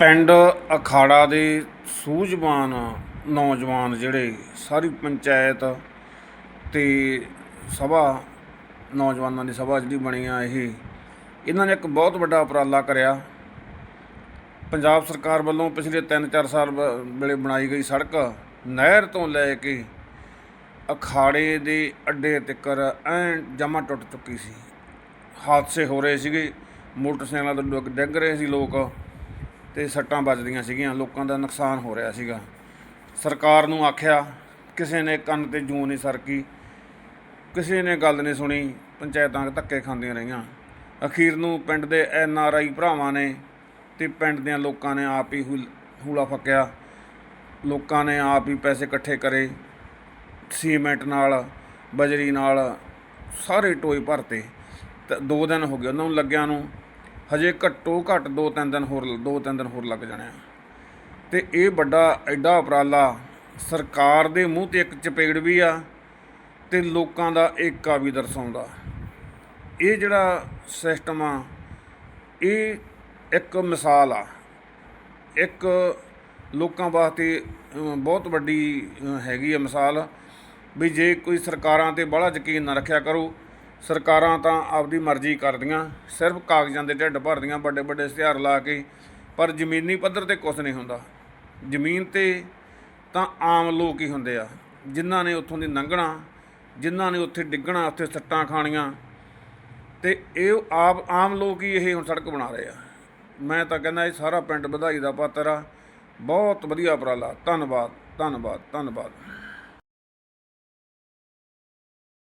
ਪਿੰਡ ਅਖਾੜਾ ਦੇ ਸੂਝਵਾਨ ਨੌਜਵਾਨ ਜਿਹੜੇ ਸਾਰੀ ਪੰਚਾਇਤ ਅਤੇ ਸਭਾ ਨੌਜਵਾਨਾਂ ਦੀ ਸਭਾ ਜਿਹੜੀ ਬਣੀ ਆ ਇਹ, ਇਹਨਾਂ ਨੇ ਇੱਕ ਬਹੁਤ ਵੱਡਾ ਉਪਰਾਲਾ ਕਰਿਆ। ਪੰਜਾਬ ਸਰਕਾਰ ਵੱਲੋਂ ਪਿਛਲੇ 3-4 ਸਾਲ ਬ- ਵੇਲੇ ਬਣਾਈ ਗਈ ਸੜਕ ਨਹਿਰ ਤੋਂ ਲੈ ਕੇ ਅਖਾੜੇ ਦੇ ਅੱਡੇ ਤੱਕਰ ਐਂ ਜਮਾ ਟੁੱਟ ਚੁੱਕੀ ਸੀ। ਹਾਦਸੇ ਹੋ ਰਹੇ ਸੀਗੇ, ਮੋਟਰਸਾਈਕਲਾਂ ਤੋਂ ਡਿੱਗ ਰਹੇ ਸੀ ਲੋਕ। ਤੇ ਸੱਟਾਂ ਵੱਜਦੀਆਂ ਸੀਗੀਆਂ, ਲੋਕਾਂ ਦਾ ਨੁਕਸਾਨ ਹੋ ਰਿਹਾ ਸੀਗਾ। ਸਰਕਾਰ ਨੂੰ ਆਖਿਆ, ਕਿਸੇ ਨੇ ਕੰਨ ਤੇ ਜੂੰ ਨਹੀਂ ਸਰਕੀ, ਕਿਸੇ ਨੇ ਗੱਲ ਨਹੀਂ ਸੁਣੀ, ਪੰਚਾਇਤਾਂ ਧੱਕੇ ਖਾਂਦੀਆਂ ਰਹੀਆਂ। ਅਖੀਰ ਨੂੰ ਪਿੰਡ ਦੇ ਐਨ ਆਰ ਆਈ ਭਰਾਵਾਂ ਨੇ ਤੇ ਪਿੰਡ ਦੇ ਲੋਕਾਂ ਨੇ ਆਪ ਹੀ ਹੁਲ- ਹੂਲਾ ਫੱਕਿਆ। ਲੋਕਾਂ ਨੇ ਆਪ ਹੀ ਪੈਸੇ ਇਕੱਠੇ ਕਰੇ, ਸੀਮੈਂਟ ਨਾਲ, ਬਜਰੀ ਨਾਲ, ਸਾਰੇ ਟੋਏ ਭਰਤੇ। ਤੇ, ਦੋ ਦਿਨ ਹੋ ਗਏ ਉਹਨਾਂ ਨੂੰ ਲੱਗਿਆਂ ਨੂੰ। ਹਜੇ ਘੱਟੋ ਘੱਟ ਦੋ ਤਿੰਨ ਦਿਨ ਹੋਰ ਦੋ ਤਿੰਨ ਦਿਨ ਹੋਰ ਲੱਗ ਜਾਣੇ ਆ। ਤੇ ਇਹ ਵੱਡਾ ਐਡਾ ਉਪਰਾਲਾ ਸਰਕਾਰ ਦੇ ਮੂੰਹ ਤੇ ਇੱਕ ਚਪੇੜ ਵੀ ਆ ਤੇ ਲੋਕਾਂ ਦਾ ਏਕਾ ਵੀ ਦਰਸਾਉਂਦਾ। ਇਹ ਜਿਹੜਾ ਸਿਸਟਮ ਆ, ਇਹ ਇੱਕ ਮਿਸਾਲ ਆ। ਇੱਕ ਲੋਕਾਂ ਵਾਸਤੇ ਬਹੁਤ ਵੱਡੀ ਹੈਗੀ ਆ ਮਿਸਾਲ ਵੀ ਜੇ ਕੋਈ ਸਰਕਾਰਾਂ ਤੇ ਬੜਾ ਯਕੀਨ ਨਾ ਰੱਖਿਆ ਕਰੋ ਸਰਕਾਰਾਂ ਤਾਂ ਆਪਦੀ ਮਰਜ਼ੀ ਕਰਦੀਆਂ, ਸਿਰਫ ਕਾਗਜ਼ਾਂ ਦੇ ਢਿੱਡ ਭਰਦੀਆਂ ਵੱਡੇ ਵੱਡੇ ਇਸ਼ਤਿਹਾਰ ਲਾ ਕੇ, ਪਰ ਜ਼ਮੀਨੀ ਪੱਧਰ ਤੇ ਕੁਝ ਨਹੀਂ ਹੁੰਦਾ। ਜ਼ਮੀਨ ਤੇ ਤਾਂ ਆਮ ਲੋਕ ਹੀ ਹੁੰਦੇ ਆ, ਜਿਨ੍ਹਾਂ ਨੇ ਉੱਥੋਂ ਦੀ ਲੰਘਣਾ ਜਿਨ੍ਹਾਂ ਨੇ ਉੱਥੇ ਡਿੱਗਣਾ, ਉੱਥੇ ਸੱਟਾਂ ਖਾਣੀਆਂ, ਤੇ ਇਹ ਆਪ, ਆਮ ਲੋਕ ਹੀ ਇਹ ਹੁਣ ਸੜਕ ਬਣਾ ਰਹੇ ਆ। ਮੈਂ ਤਾਂ ਕਹਿੰਦਾ ਇਹ ਸਾਰਾ ਪਿੰਡ ਵਧਾਈ ਦਾ ਪਾਤਰ ਆ। ਬਹੁਤ ਵਧੀਆ ਉਪਰਾਲਾ। ਧੰਨਵਾਦ ਧੰਨਵਾਦ ਧੰਨਵਾਦ।